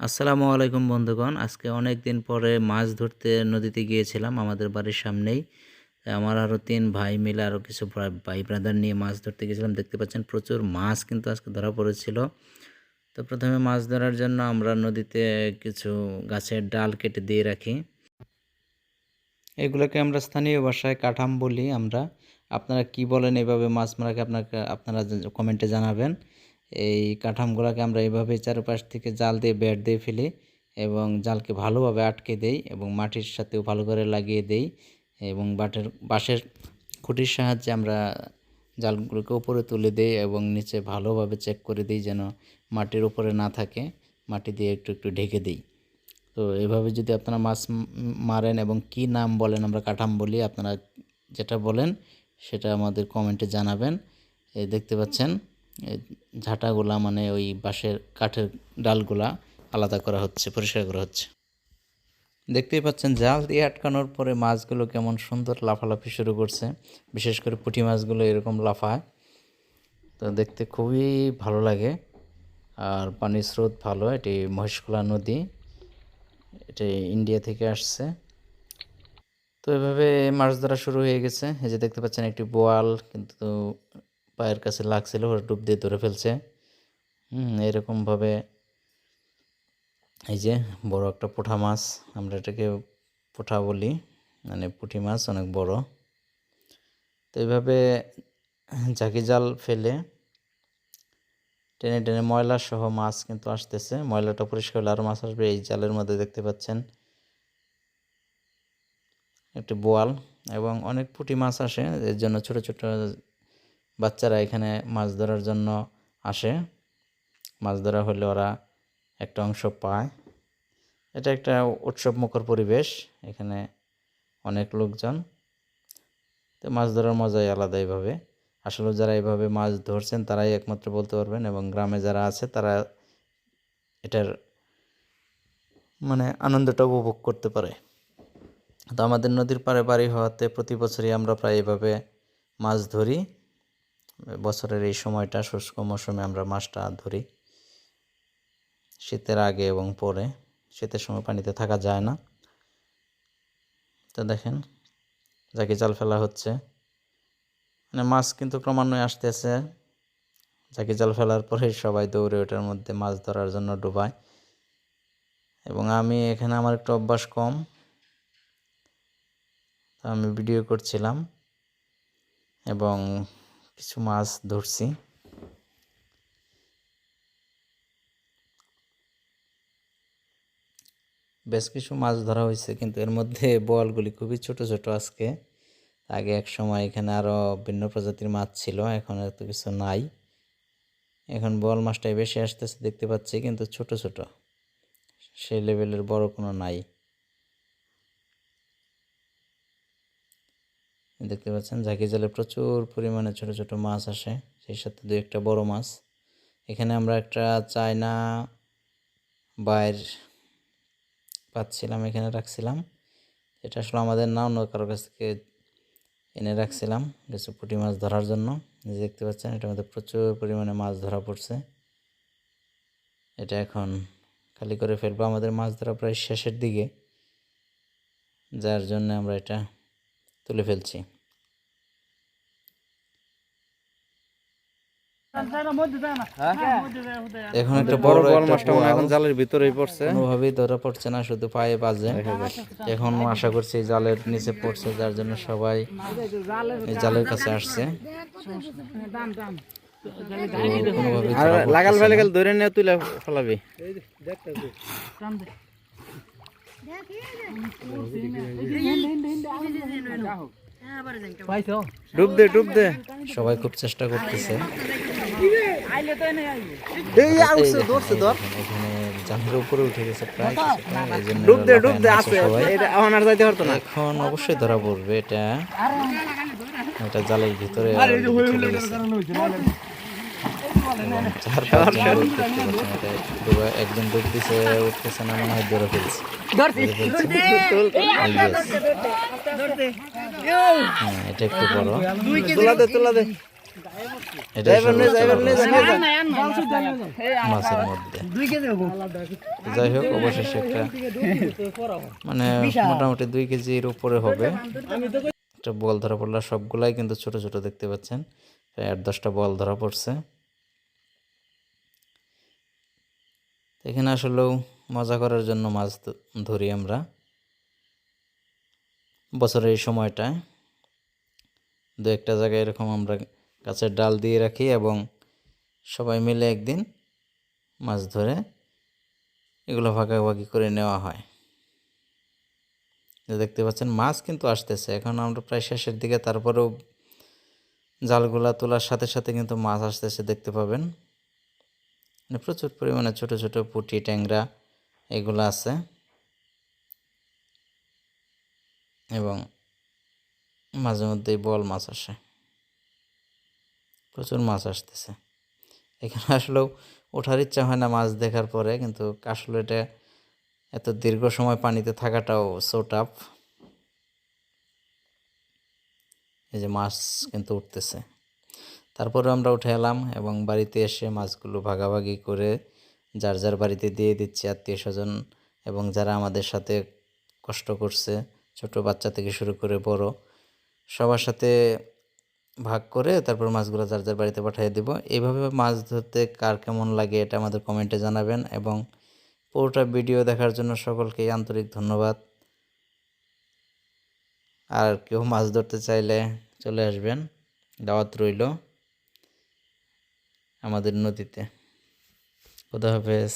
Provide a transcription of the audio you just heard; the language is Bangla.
আসসালামু আলাইকুম বন্ধুগণ। আজকে অনেক দিন পরে মাছ ধরতে নদীতে গিয়েছিলাম, আমাদের বাড়ির সামনেই। আমার আরও তিন ভাই মিলে আরও কিছু ভাই ব্রাদার নিয়ে মাছ ধরতে গেছিলাম দেখতে পাচ্ছেন প্রচুর মাছ কিন্তু আজকে ধরা পড়েছিল। তো প্রথমে মাছ ধরার জন্য আমরা নদীতে কিছু গাছের ডাল কেটে দিয়ে রাখি। এগুলোকে আমরা স্থানীয় ভাষায় কাঠাম বলি আমরা। আপনারা কি বলেন এভাবে মাছ মারাকে আপনাকে, আপনারা কমেন্টে জানাবেন। এই কাঠামগুলোকে আমরা এইভাবে চারপাশ থেকে জাল দিয়ে বেড় দিয়ে ফেলি এবং জালকে ভালোভাবে আটকে দেই এবং মাটির সাথেও ভালো করে লাগিয়ে দেই এবং বাটের, বাঁশের খুঁটির সাহায্যে আমরা জালগুলোকে উপরে তুলে দিই এবং নিচে ভালোভাবে চেক করে দিই যেন মাটির উপরে না থাকে। মাটি দিয়ে একটু একটু ঢেকে দিই। তো এভাবে যদি আপনারা মাছ মারেন এবং কি নাম বলেন আমরা কাঠাম বলি, আপনারা যেটা বলেন সেটা আমাদের কমেন্টে জানাবেন। দেখতে পাচ্ছেন ঝাঁটাগুলা মানে ওই বাঁশের কাঠের ডালগুলা আলাদা করা হচ্ছে, পরিষ্কার করা হচ্ছে। দেখতেই পাচ্ছেন, জাল দিয়ে আটকানোর পরে মাছগুলো কেমন সুন্দর লাফালাফি শুরু করছে। বিশেষ করে পুঁটি মাছগুলো এরকম লাফায়। তো দেখতে খুবই ভালো লাগে। আর পানির স্রোত ভালো, এটি মহেশখোলা নদী। এটি ইন্ডিয়া থেকে আসছে। তো এভাবে মাছ ধরা শুরু হয়ে গেছে। এই যে দেখতে পাচ্ছেন একটি বোয়াল, কিন্তু পায়ের কাছে লাগছিল, ওরা ডুব দিয়ে ধরে ফেলছে। হুম, এরকমভাবে এই যে বড় একটা পোঠা মাছ, আমরা এটাকে পোঠা বলি মানে পুঁটি মাছ, অনেক বড়। তো এইভাবে ঝাঁকি জাল ফেলে টেনে টেনে ময়লা সহ মাছ কিন্তু আসতেছে। ময়লাটা পরিষ্কার হলে আরও মাছ আসবে, এই জালের মধ্যে দেখতে পাচ্ছেন একটি বোয়াল এবং অনেক পুঁটি মাছ আসে। এর জন্য ছোট ছোট বাচ্চারা এখানে মাছ ধরার জন্য আসে। মাছ ধরা হলে ওরা একটা অংশ পায়। এটা একটা উৎসব মুখর পরিবেশ, এখানে অনেক লোকজন। তো মাছ ধরার মজাই আলাদা এইভাবে আসলে যারা এইভাবে মাছ ধরছেন, তারাই একমাত্র বলতে পারবেন এবং গ্রামে যারা আছে, তারা এটার মানে আনন্দটা উপভোগ করতে পারে। তো আমাদের নদীর পাড়ে বাড়ি হওয়াতে প্রতি বছরই আমরা প্রায় এভাবে মাছ ধরি। বছরের এই সময়টা শুষ্ক মৌসুমে আমরা মাছটা ধরি। শীতের আগে এবং পরে, শীতের সময় পানিতে থাকা যায় না। তো দেখেন যাকে জাল ফেলা হচ্ছে। মানে মাছ কিন্তু ক্রমান্বয়ে আসতেছে। যাকে জাল ফেলার পরে সবাই দৌড়ে ওটার মধ্যে মাছ ধরার জন্য ডুবায়। এবং আমি এখানে আমার একটু অভ্যাস কম। আমি ভিডিও করছিলাম। এবং কিছু মাছ ধরছি। বেশ কিছু মাছ ধরা হয়েছে, কিন্তু এর মধ্যে বোয়ালগুলি খুবই ছোট ছোট আজকে। আগে এক সময় এখানে আরও ভিন্ন প্রজাতির মাছ ছিল, এখন এত কিছু নাই। এখন বোয়াল মাছটাই বেশি আসতেছে, দেখতে পাচ্ছি, কিন্তু ছোট ছোট। সেই লেভেলের বড় কোনো নাই। দেখতে পাচ্ছেন, ঝাঁকি জালে প্রচুর পরিমাণে ছোট ছোট মাছ আসে, সেই সাথে দু একটা বড় মাছ। এখানে আমরা একটা চায়না বাইর পাচ্ছিলাম, এখানে রাখছিলাম। এটা আসলে আমাদের না, অন্য কারোর কাছ থেকে এনে রাখছিলাম কিছু পুঁটি মাছ ধরার জন্য। দেখতে পাচ্ছেন, এটার মধ্যে প্রচুর পরিমাণে মাছ ধরা পড়ছে। এটা এখন খালি করে ফেলব, আমাদের মাছ ধরা প্রায় শেষের দিকে, যার জন্য আমরা এটা তুলে ফেলছি। এখন একটা বড় বড় মাছটা মনে এখন জালের ভিতরেই পড়ছে। কোনোভাবেই ধরা পড়ছে না শুধু পায়ে বাজে। এখন আশা করছি জালের নিচে পড়ছে যার জন্য সবাই জালের কাছে আসছে। আর লাগাল ফেলে। গেলে ধরে নিয়ে তুলে ফেলাবি। ডুব দে ডুব দে। সবাই খুব চেষ্টা করতেছে। উপরে উঠে গেছে প্রায় ডুব দে ডুব দে আছে এটা এখন আর যাইতে পারতো না। এখন অবশ্যই ধরা পড়বে এটা। এটা জালের ভিতরে চলে গেছে। ডুবে- একজন ডুব দিছে উঠতেছে না মনে হয় ধরে ফেলছে. হ্যাঁ, এটা একটু বড়। তুলা দে তুলা দে। মাছের মধ্যে। যাই হোক অবশেষে একটা মানে মোটামুটি দুই কেজির উপরে হবে। একটা বল ধরা পড়ল সবগুলাই কিন্তু ছোট ছোট দেখতে পাচ্ছেন। প্রায় আট দশটা বল ধরা পড়ছে। এখানে আসলেও মজা করার জন্য মাছ ধরি আমরা। বছরের এই সময়টায়। দু একটা জায়গায় এরকম আমরা গাছের ডাল দিয়ে রাখি এবং সবাই মিলে একদিন মাছ ধরে এগুলো ভাগাভাগি করে নেওয়া হয়। দেখতে পাচ্ছেন, মাছ কিন্তু আসতেছে। এখন আমরা প্রায় শেষের দিকে, তারপরেও জালগুলা তোলার সাথে সাথে কিন্তু মাছ আসতেছে, দেখতে পাবেন। মানে প্রচুর পরিমাণে ছোট ছোট পুঁটি, ট্যাংরা এগুলো আছে। এবং মাঝে মধ্যেই বল মাছ আসে। প্রচুর মাছ আসতেছে। এখানে আসলেও ওঠার ইচ্ছা হয় না মাছ দেখার পরে, কিন্তু আসলে এটা এত দীর্ঘ সময় পানিতে থাকাটাও সো টাফ এই যে মাছ কিন্তু উঠতেছে। তারপরে আমরা উঠে এলাম এবং বাড়িতে এসে মাছগুলো ভাগাভাগি করে যার যার বাড়িতে দিয়ে দিচ্ছি, আত্মীয় স্বজন এবং যারা আমাদের সাথে কষ্ট করছে, ছোট বাচ্চা থেকে শুরু করে বড়, সবার সাথে ভাগ করে তারপর মাছগুলো যার যার বাড়িতে পাঠিয়ে দেব। এইভাবে মাছ ধরতে কার কেমন লাগে এটা আমাদের কমেন্টে জানাবেন এবং পুরোটা ভিডিও দেখার জন্য সকলকেই আন্তরিক ধন্যবাদ। আর কেউ মাছ ধরতে চাইলে চলে আসবেন, দাওয়াত রইল আমাদের নদীতে। খুদা হাফেজ।